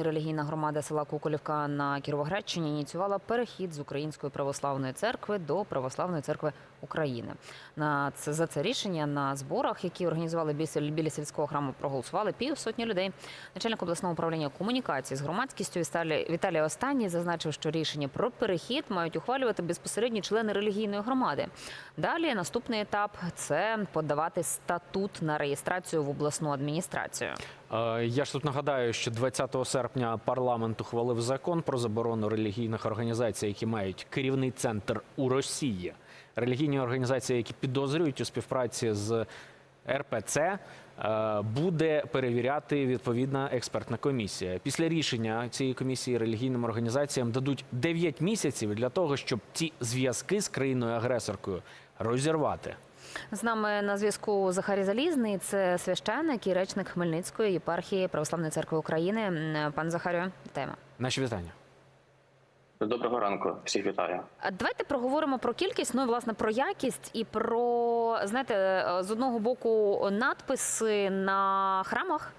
Релігійна громада села Куколівка на Кіровоградщині ініціювала перехід з Української православної церкви до Православної церкви України. На це за це рішення на зборах, які організували біля, сільського храму, проголосували півсотні людей. Начальник обласного управління комунікації з громадськістю Віталій Останній зазначив, що рішення про перехід мають ухвалювати безпосередні члени релігійної громади. Далі наступний етап це подавати статут на реєстрацію в обласну адміністрацію. Е, Я ж тут нагадаю, що 20 серпня парламент ухвалив закон про заборону релігійних організацій, які мають керівний центр у Росії. Релігійні організації, які підозрюють у співпраці з РПЦ, е, буде перевіряти відповідна експертна комісія. Після рішення цієї комісії релігійним організаціям дадуть 9 місяців для того, щоб ці зв'язки з країною-агресоркою розірвати. З нами на зв'язку Захарій Залізний, це священник і речник Хмельницької єпархії Православної церкви України. Пан Захарю, тема. Наші вітання. Доброго ранку, всіх вітаю. Давайте проговоримо про кількість, ну і власне про якість і про знаєте, з одного боку надписи на храмах,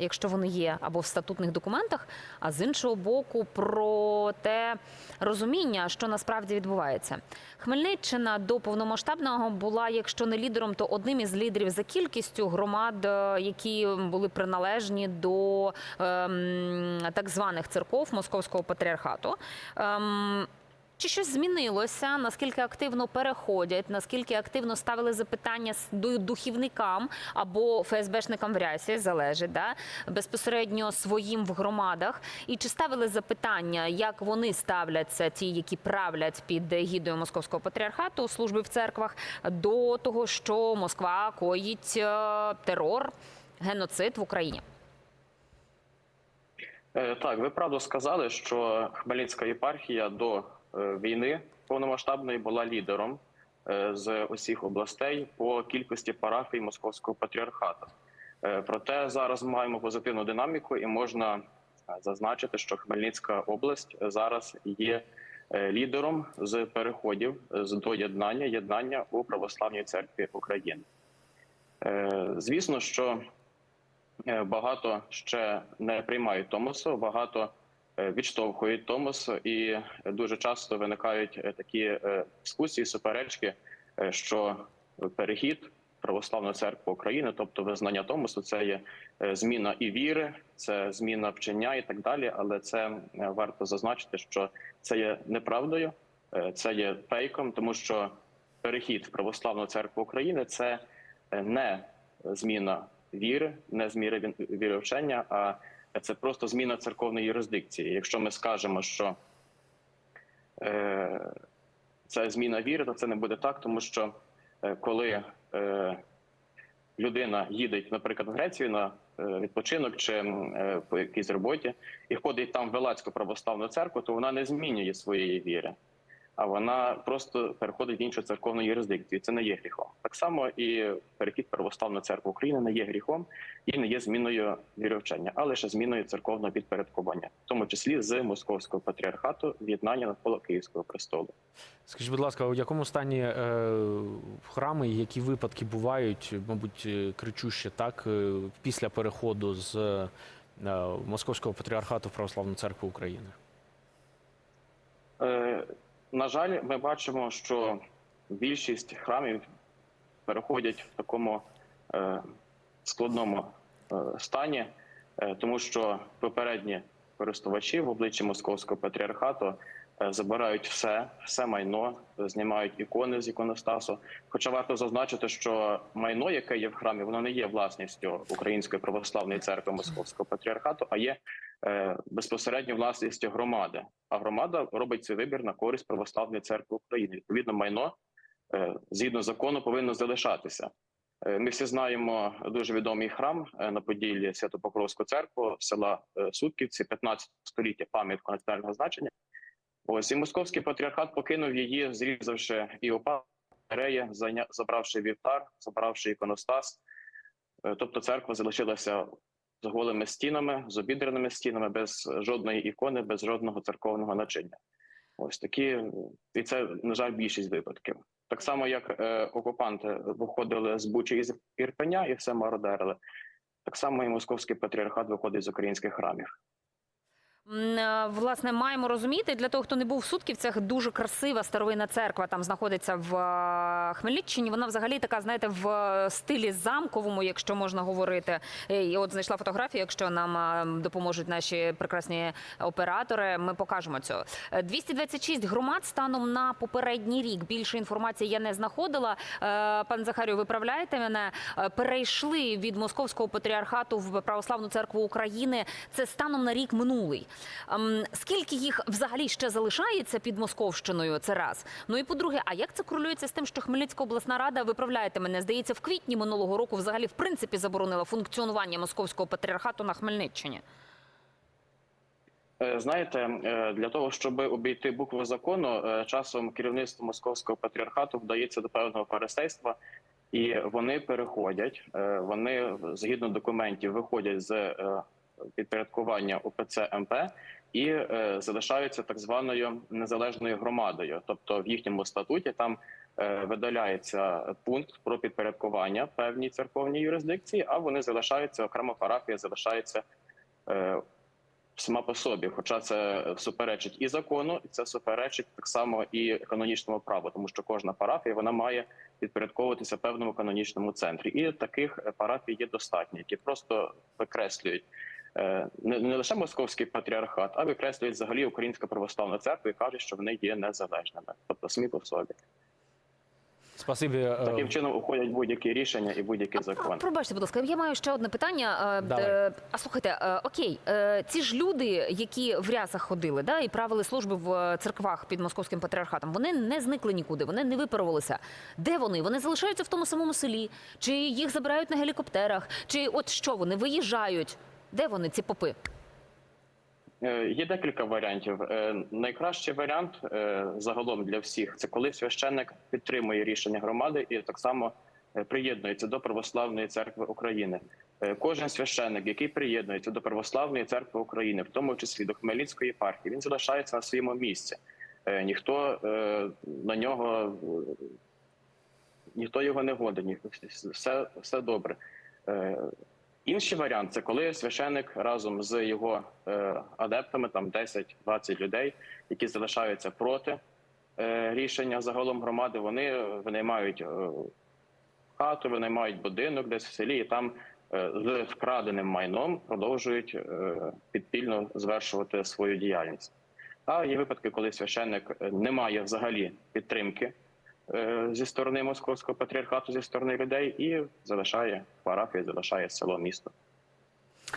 якщо вони є, або в статутних документах, а з іншого боку, про те розуміння, що насправді відбувається. Хмельниччина до повномасштабного була, якщо не лідером, то одним із лідерів за кількістю громад, е, які були приналежні до ем, так званих церков Московського патріархату. Ем, чи щось змінилося? Наскільки активно переходять? Наскільки активно ставили запитання духівникам або ФСБшникам в рясі, залежить да? безпосередньо своїм в громадах? І чи ставили запитання, як вони ставляться, ті, які правлять під гідою московського патріархату служби в церквах, до того, що Москва коїть е, терор, геноцид в Україні? Е, Так, ви правду сказали, що Хмельницька єпархія до війни повномасштабної була лідером е, з усіх областей по кількості парафій Московського патріархату. Е, Проте зараз маємо позитивну динаміку, і можна е, зазначити, що Хмельницька область зараз є е, лідером з переходів з доєднання єднання у православній церкві України. Е, Звісно, що Е, багато ще не приймають Томосу, багато е, відштовхують Томос, і дуже часто виникають е, такі е, дискусії, суперечки, е, що перехід в православну церкву України, тобто визнання Томосу, це є е, зміна і віри, це зміна вчення і так далі. Але це е, варто зазначити, що це є неправдою, е, це є фейком, тому що перехід в православну церкву України це е, не зміна віри, не зміри віровчення, а це просто зміна церковної юрисдикції. Якщо ми скажемо, що е, це зміна віри, то це не буде так, тому що е, коли е, людина їде, наприклад, в Грецію на е, відпочинок чи е, по якійсь роботі і входить там в Велацьку православну церкву, то вона не змінює своєї віри. А вона просто переходить в іншу церковну юрисдикцію. Це не є гріхом. Так само і перехід в православну церкву України не є гріхом і не є зміною віровчення, а лише зміною церковного підпорядкування, в тому числі з московського патріархату в'єднання навколо Київського престолу. Скажіть, будь ласка, у якому стані е, храми, які випадки бувають, мабуть, е, кричуще так е, після переходу з е, Московського патріархату в Православну церкву України? На жаль, ми бачимо, що більшість храмів переходять в такому е, складному е, стані, е, тому що попередні користувачі в обличчі московського патріархату забирають все, все майно, знімають ікони з іконостасу. Хоча варто зазначити, що майно, яке є в храмі, воно не є власністю Української православної церкви Московського патріархату, а є безпосередньо власністю громади. А громада робить цей вибір на користь православної церкви України. Відповідно, майно е, згідно закону повинно залишатися. Е, Ми всі знаємо дуже відомий храм е, на Поділлі Святопокровську церкву села е, Сутківці, 15 століття пам'ятку національного значення. Ось і московський патріархат покинув її, зрізавши і опареї, забравши вівтар, забравши іконостас. Е, Тобто церква залишилася з голими стінами, з обідреними стінами, без жодної ікони, без жодного церковного начиння. Ось такі, і це, на жаль, більшість випадків. Так само, як е, окупанти виходили з Бучі і з Ірпеня і все мародерили, так само і московський патріархат виходить з українських храмів. Е, Власне, маємо розуміти для того, хто не був в Сутківцях, дуже красива старовинна церква там знаходиться в е, Хмельниччині. Вона взагалі така, знаєте, в е, стилі замковому, якщо можна говорити. І от знайшла фотографію. Якщо нам допоможуть наші прекрасні оператори, ми покажемо цього. Е, 226 громад станом на попередній рік. Більше інформації я не знаходила. Пан Захарію, виправляєте мене. Перейшли від московського патріархату в православну церкву України. Це станом на рік минулий. Ем, Скільки їх взагалі ще залишається під Московщиною? Це раз. Ну і по-друге, а як це корелюється з тим, що Хмельницька обласна рада, виправляєте мене, здається, в квітні минулого року взагалі в принципі заборонила функціонування московського патріархату на Хмельниччині? Е, Знаєте, е, для того, щоб обійти букву закону, е, часом керівництво московського патріархату вдається до певного фарисейства, і вони переходять. Вони згідно документів виходять з підпорядкування УПЦ МП і е, залишаються так званою незалежною громадою. Тобто в їхньому статуті там е, видаляється пункт про підпорядкування певній церковній юрисдикції, а вони залишаються окремо парафія, залишається. е, сама по собі, хоча це суперечить і закону, і це суперечить так само і канонічному праву, тому що кожна парафія вона має підпорядковуватися певному канонічному центрі. І таких парафій є достатньо, які просто викреслюють не, не лише московський патріархат, а викреслюють взагалі Українська православна церква і кажуть, що вони є незалежними, тобто самі по собі. Спасибі. е, Таким чином уходять будь-які рішення і будь-які закони. Пробачте, будь ласка, я маю ще одне питання. Е, Давай. е, А слухайте, е, окей, е, ці ж люди, які в рясах ходили, да, і правили служби в церквах під московським патріархатом, вони не зникли нікуди, вони не випарувалися. Де вони? Вони залишаються в тому самому селі, чи їх забирають на гелікоптерах, чи от що вони виїжджають? Де вони, ці попи? Е, Є декілька варіантів. Е, Найкращий варіант е, загалом для всіх це коли священник підтримує рішення громади і так само приєднується до православної церкви України. Кожен священник, який приєднується до православної церкви України, в тому числі до Хмельницької єпархії, він залишається на своєму місці. Ніхто на нього ніхто його не годить, все, все добре. Інший варіант це коли священик разом з його е, адептами, там 10-20 людей, які залишаються проти е, рішення загалом громади, вони винаймають е, хату, винаймають будинок десь в селі, і там з вкраденим майном продовжують підпільно звершувати свою діяльність. А є випадки, коли священник е, не має взагалі підтримки зі сторони московського патріархату, зі сторони людей, і залишає парафію, залишає село, місто.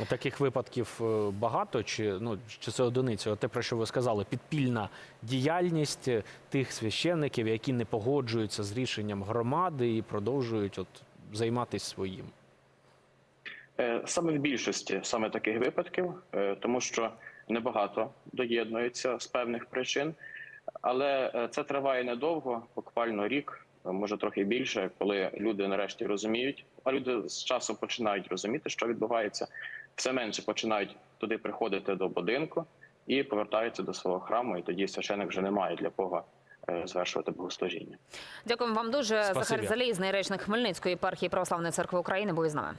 Таких випадків е, багато, чи ну чи це одиниця? Те, про що ви сказали, підпільна діяльність е, тих священників, які не погоджуються з рішенням громади і продовжують от займатися своїм. Е, Саме в більшості саме таких випадків, е, тому що небагато доєднуються з певних причин, але е, це триває недовго, буквально рік, е, може трохи більше, коли люди нарешті розуміють, а люди з часом починають розуміти, що відбувається, все менше починають туди приходити до будинку і повертаються до свого храму, і тоді священик вже не має для кого е, звершувати богослужіння. Дякуємо вам дуже. Спасибі. Захар Залізний, речник Хмельницької єпархії Православної церкви України, був із нами.